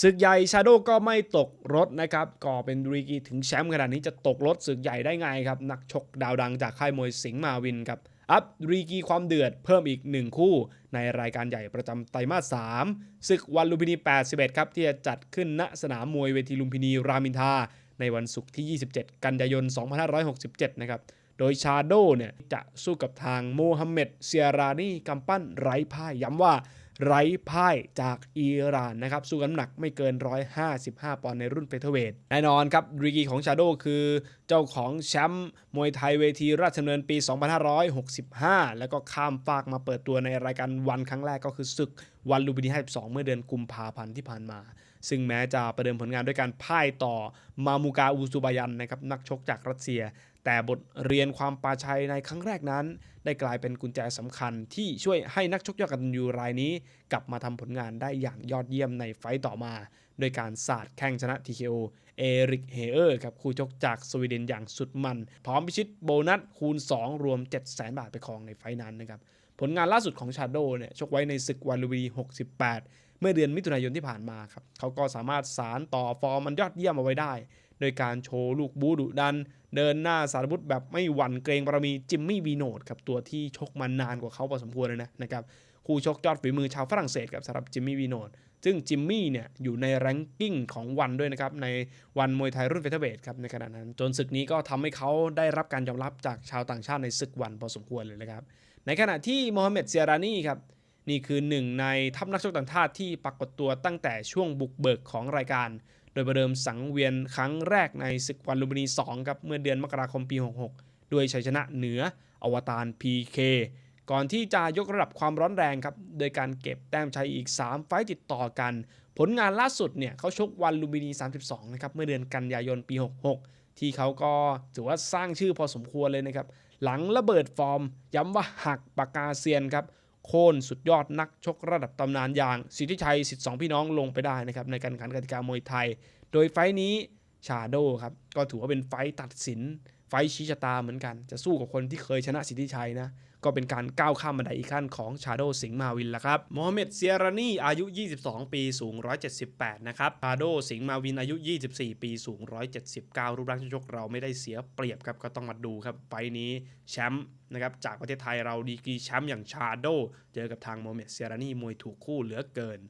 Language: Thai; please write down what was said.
ศึกใหญ่ชาโดก็ไม่ตกรถนะครับก็เป็นดรีกีถึงแชมป์ขนาดนี้จะตกรถศึกใหญ่ได้ไงครับ นักชกดาวดังจากค่ายมวยสิงห์มาวินครับ อัพดรีกีความเดือดเพิ่มอีก 1 คู่ ในรายการใหญ่ประจำไตรมาส3ศึกวันลุมพินี 81 ครับ ที่จะจัดขึ้นณสนามมวยเวทีลุมพินีรามินทา ในวันศุกร์ที่ 27 กันยายน 2567 นะครับโดยชาโดเนี่ยจะสู้กับทางโมฮัมเหม็ดเซียรานีกำปั้นไร้พ่ายย้ำว่า ไร้พ่ายจากอิหร่านนะครับสู้กันน้ำหนักไม่เกิน 155 ปอนด์ในรุ่นเฟเธอร์เวทแน่นอนครับดรีกีของชาโดคือเจ้าของแชมป์มวยไทยเวทีราชดำเนินปี 2565 แล้วก็ข้ามฟากมาเปิดตัวในรายการวันครั้งแรกก็คือศึกวันลูบินี52 เมื่อเดือนกุมภาพันธ์ที่ผ่านมา ซึ่งแม้จะประเดิมผลงานด้วยการพ่ายต่อมามูกาอูซูบายันนะครับนักชกจากรัสเซีย แต่บทเรียนความปาชัยในครั้งแรกนั้น ได้กลายเป็นกุญแจสำคัญที่ช่วยให้นักชกยอดกตัญญูรายนี้ กลับมาทำผลงานได้อย่างยอดเยี่ยมในไฟต์ต่อมาโดยการสาดแข้งชนะ TKO เอริกเฮเออร์ครับคู่ชกจากสวีเดนอย่างสุดมัน พร้อมพิชิตโบนัสคูณ 2 รวม 700,000บาทไปครองในไฟนั้นนะครับผลงานล่าสุดของชาโดเนี่ยชกไว้ในศึกวันลูวี68 เมื่อเดือนมิถุนายนที่ผ่านมาครับเขาก็สามารถสารต่อฟอร์มมันยอดเยี่ยมเอาไว้ได้ โดยการโชว์ลูกบูดุดัน เดินหน้าสารบุตแบบไม่หวั่นเกรงบารมีจิมมี่วีโนดครับตัวที่ชกมานานกว่าเขาพอสมควรเลยนะนะครับคู่ชกยอดฝีมือชาวฝรั่งเศสครับสำหรับจิมมี่วีโนดซึ่งจิมมี่เนี่ยอยู่ในแรงกิ้งของวันด้วยนะครับในวันมวยไทยรุ่นเฟเธอร์เวทครับในขณะนั้น จนศึกนี้ก็ทำให้เขาได้รับการยอมรับจากชาวต่างชาติในศึกวันพอสมควรเลยนะครับในขณะที่โมฮัมเหม็ดเซียรานีครับ นี่คือหนึ่งในทัพนักชกต่างชาติที่ปรากฏตัวตั้งแต่ช่วงบุกเบิกของรายการ โดยประเดิมสังเวียนครั้งแรกในศึกวันลุมพินี2ครับเมื่อเดือนมกราคมปี 66 ด้วยชัยชนะเหนืออวตาร PK ก่อนที่จะยกระดับความร้อนแรงครับ โดยการเก็บแต้มชัยอีก 3 ไฟต์ติดต่อกัน ผลงานล่าสุดเนี่ยเขาชกวันลุมพินี 32 นะครับ เมื่อเดือนกันยายนปี 66 ที่เขาก็ถือว่าสร้างชื่อพอสมควรเลยนะครับ หลังระเบิดฟอร์ม ย้ำว่าหักปากกาเซียนครับ โค่นสุดยอดนักชกระดับตำนานอย่างสิทธิชัยสิทธิสองพี่น้องลงไปได้นะครับในการแข่งขันกติกามวยไทย โดยไฟท์นี้ ชาโดครับ ก็ถือว่าเป็นไฟตัดสิน ไฟชี้ชะตาเหมือนกัน จะสู้กับคนที่เคยชนะสิทธิชัยนะ ก็เป็นการก้าวข้ามบันไดอีกขั้นของชาโดสิงห์มาวินแล้วครับโมฮัมเหม็ดเซียรานีอายุ 22 ปีสูง 178 นะครับ ชาโดสิงห์มาวินอายุ 24 ปีสูง 179 รูปร่างชกเราไม่ได้เสียเปรียบครับ ก็ต้องมาดูครับ ไฟนี้แชมป์นะครับจากประเทศไทยเราดีกรีแชมป์อย่างชาโดเจอกับทางโมฮัมเหม็ดเซียรานีมวยถูกคู่เหลือเกิน